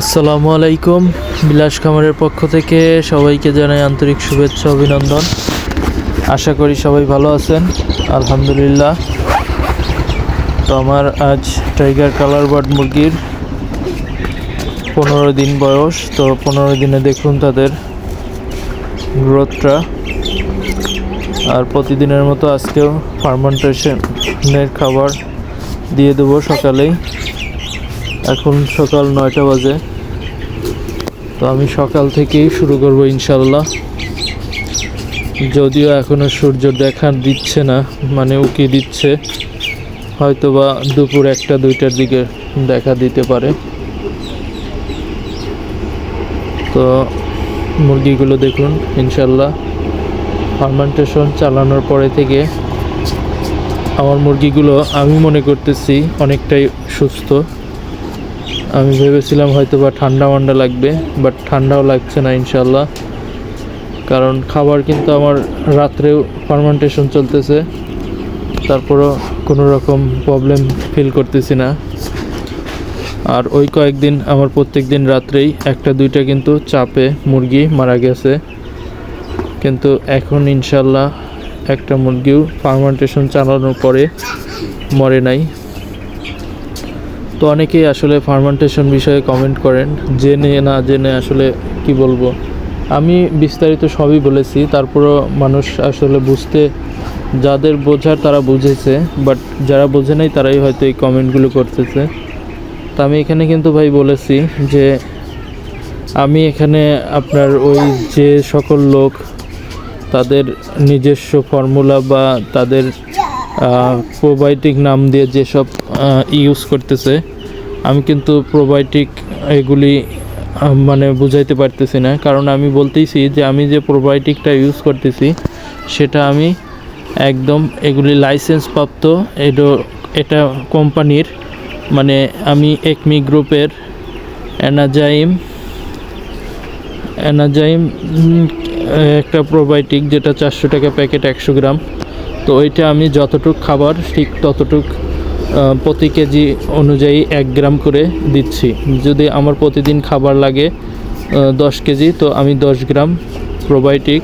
আসসালামু আলাইকুম। বিলাস খামারের পক্ষ থেকে সবাইকে জানাই আন্তরিক শুভেচ্ছা, অভিনন্দন। আশা করি সবাই ভালো আছেন। আলহামদুলিল্লাহ। তো আমার আজ টাইগার কালার বার্ড মুরগির পনেরো দিন বয়স। তো পনেরো দিনে দেখুন তাদের গ্রোথটা। আর প্রতিদিনের মতো আজকেও ফার্মেন্টেশনের খাবার দিয়ে দেবো সকালেই। এখন সকাল নয়টা বাজে। তো আমি সকাল থেকেই শুরু করব ইনশাল্লাহ যদিও এখনও সূর্য দেখা দিচ্ছে না মানে উকি দিচ্ছে। হয়তো বা দুপুর একটা, দুইটার দিকে দেখা দিতে পারে। তো মুরগিগুলো দেখুন ইনশাল্লাহ ফার্মেন্টেশন চালানোর পরে থেকে আমার মুরগিগুলো, আমি মনে করতেছি অনেকটাই সুস্থ। আমি ভেবেছিলাম হয়তো বা ঠান্ডা মান্ডা লাগবে বাট ঠান্ডাও লাগছে না ইনশাল্লাহ কারণ খাবার কিন্তু আমার রাত্রেও ফার্মেন্টেশন চলতেছে, তারপরও কোনো রকম প্রবলেম ফিল করতেছি না। আর ওই কয়েকদিন, আমার প্রত্যেক দিন রাত্রেই একটা দুইটা কিন্তু চাপে মুরগি মারা গেছে। কিন্তু এখন ইনশাল্লাহ একটা মুরগিও ফার্মেন্টেশন চালানোর পরে মরে নাই। তো অনেকেই আসলে ফার্মেন্টেশন বিষয়ে কমেন্ট করেন, জেনে না জেনে আসলে কি বলব। আমি বিস্তারিত সবই বলেছি, তারপরও মানুষ আসলে বুঝতে, যাদের বোঝার তারা বুঝেছে বাট যারা বোঝে নাই তারাই হয়তো এই কমেন্টগুলো করতেছে। তো আমি এখানে কিন্তু ভাই বলেছি যে, আমি এখানে আপনার ওই যে সকল লোক, তাদের নিজস্ব ফর্মুলা বা তাদের প্রোবায়োটিক নাম দিয়ে যেসব ইউজ করতেছে। আমি কিন্তু প্রোবায়োটিক এগুলি মানে বুঝাইতে পারতেছি না। কারণ আমি বলতেইছি যে আমি যে প্রোবায়োটিকটা ইউজ করতেছি, সেটা আমি একদম এগুলি লাইসেন্স প্রাপ্ত এটা এটা কোম্পানির মানে আমি একমি গ্রুপের অ্যানাজাইম অ্যানাজাইম একটা প্রোবায়োটিক যেটা চারশো টাকা প্যাকেট একশো গ্রাম। তো ওইটা আমি যতটুক খাবার, ঠিক ততটুক প্রতি কেজি অনুযায়ী এক গ্রাম করে দিচ্ছি। যদি আমার প্রতিদিন খাবার লাগে দশ কেজি, তো আমি দশ গ্রাম প্রোবায়োটিক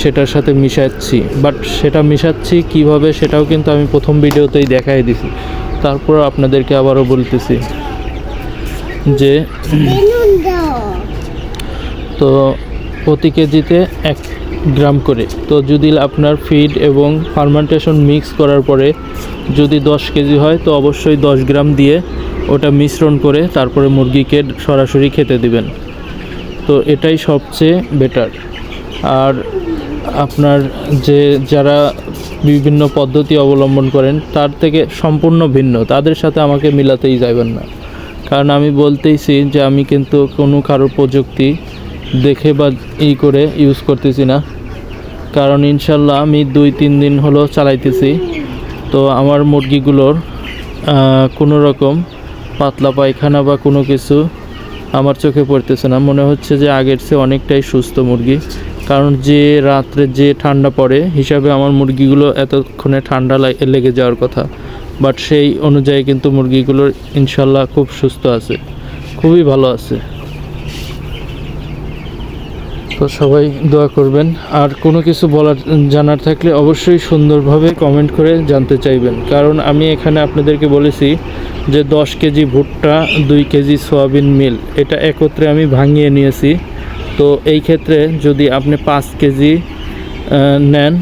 সেটার সাথে মিশাচ্ছি। বাট সেটা মিশাচ্ছি কীভাবে সেটাও কিন্তু আমি প্রথম ভিডিওতেই দেখাই দিছি। তারপর আপনাদেরকে আবারও বলতেছি যে, তো প্রতি কেজিতে এক গ্রাম করে। তো যদি আপনার ফিড এবং ফার্মেন্টেশন মিক্স করার পরে যদি দশ কেজি হয়, তো অবশ্যই দশ গ্রাম দিয়ে ওটা মিশ্রণ করে তারপরে মুরগিকে সরাসরি খেতে দিবেন। তো এটাই সবচেয়ে বেটার আর আপনার যে, যারা বিভিন্ন পদ্ধতি অবলম্বন করেন, তার থেকে সম্পূর্ণ ভিন্ন। তাদের সাথে আমাকে মিলাতেই যাবেন না। কারণ আমি বলতেইছি যে, আমি কিন্তু কোনো কারও প্রযুক্তি দেখে বা ই করে ইউজ করতেছি না। কারণ ইনশাল্লাহ আমি দুই, তিন দিন হলো চালাইতেছি। তো আমার মুরগিগুলোর কোনো রকম পাতলা পায়খানা বা কোনো কিছু আমার চোখে পড়তেছে না। মনে হচ্ছে যে আগের চেয়ে অনেকটাই সুস্থ মুরগি। কারণ যে রাত্রে যে ঠান্ডা পড়ে, হিসাবে আমার মুরগিগুলো এতক্ষণে ঠান্ডা লেগে যাওয়ার কথা। বাট সেই অনুযায়ী কিন্তু মুরগিগুলোর ইনশাল্লাহ খুব সুস্থ আছে। খুবই ভালো আছে। তো সবাই দোয়া করবেন। আর কোনো কিছু বলার, জানার থাকলে অবশ্যই সুন্দরভাবে কমেন্ট করে জানতে চাইবেন। কারণ আমি এখানে আপনাদেরকে বলেছি যে দশ কেজি ভুট্টা, দুই কেজি সয়াবিন মিল, এটা একত্রে আমি ভাঙিয়ে নিয়েছি। তো এই ক্ষেত্রে যদি আপনি পাঁচ কেজি নেন,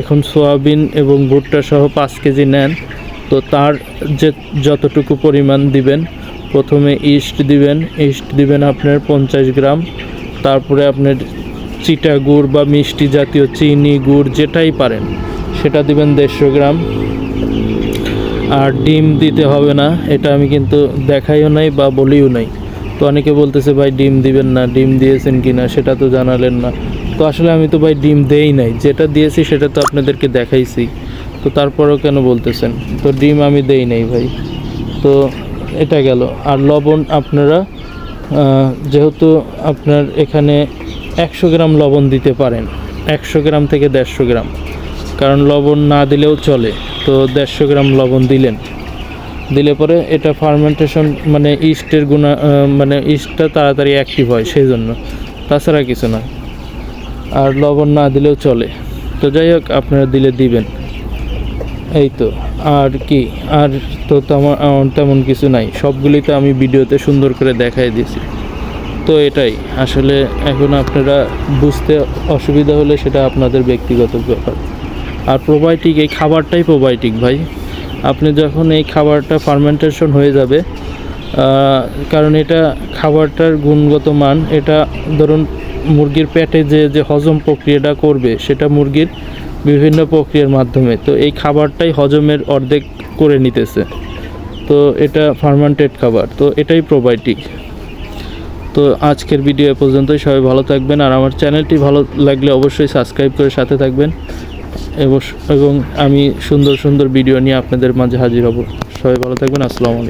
এখন সয়াবিন এবং ভুট্টা সহ পাঁচ কেজি নেন, তো তার যে যতটুকু পরিমাণ দিবেন, প্রথমে ইস্ট দিবেন ইস্ট দিবেন আপনার পঞ্চাশ গ্রাম। তারপরে আপনার চিটা গুড় বা মিষ্টি জাতীয় চিনি গুড় যেটাই পারেন, সেটা দিবেন দেড়শো গ্রাম। আর ডিম দিতে হবে না, এটা আমি কিন্তু দেখাইও নাই বা বলিও নাই। তো অনেকে বলতেছে, ভাই, ডিম দিবেন না, ডিম দিয়েছেন কি না সেটা তো জানালেন না। তো আসলে আমি তো, ভাই, ডিম দেই নাই, যেটা দিয়েছি সেটা তো আপনাদেরকে দেখাইছি। তো তারপরেও কেন বলতেছেন? তো ডিম আমি দেই নাই, ভাই। তো এটা গেল। আর লবণ আপনারা যেহেতু আপনার এখানে একশো গ্রাম লবণ দিতে পারেন, একশো গ্রাম থেকে দেড়শো গ্রাম। কারণ লবণ না দিলেও চলে, তো দেড়শো গ্রাম লবণ দিলেন। দিলে পরে এটা ফার্মেন্টেশন মানে ইস্টের গুণা মানে ইস্টটা তাড়াতাড়ি অ্যাক্টিভ হয় সেই জন্য তাছাড়া কিছু না। আর লবণ না দিলেও চলে। তো যাই হোক, আপনারা দিলে দিবেন। এই তো, আর কি, আর তো তেমন কিছু নাই। সবগুলি তো আমি ভিডিওতে সুন্দর করে দেখাই দিয়েছি। তো এটাই, আসলে এখন আপনারা বুঝতে অসুবিধা হলে সেটা আপনাদের ব্যক্তিগত ব্যাপার। আর প্রোবায়োটিক এই খাবারটাই প্রোবায়োটিক ভাই। আপনি যখন এই খাবারটা ফার্মেন্টেশন হয়ে যাবে কারণ এটা খাবারটার গুণগত মান, এটা ধরুন মুরগির পেটে যে যে হজম প্রক্রিয়াটা করবে, সেটা মুরগির বিভিন্ন প্রক্রিয়ার মাধ্যমে। তো এই খাবারটাই হজমের অর্ধেক করে নিতেছে। তো এটা ফার্মান্টেড খাবার। তো এটাই প্রোবায়োটিক তো আজকের ভিডিও এ পর্যন্তই। সবাই ভালো থাকবেন। আর আমার চ্যানেলটি ভালো লাগলে অবশ্যই সাবস্ক্রাইব করে সাথে থাকবেন। এবং আমি সুন্দর সুন্দর ভিডিও নিয়ে আপনাদের মাঝে হাজির হব। সবাই ভালো থাকবেন। আসসালামু আলাইকুম।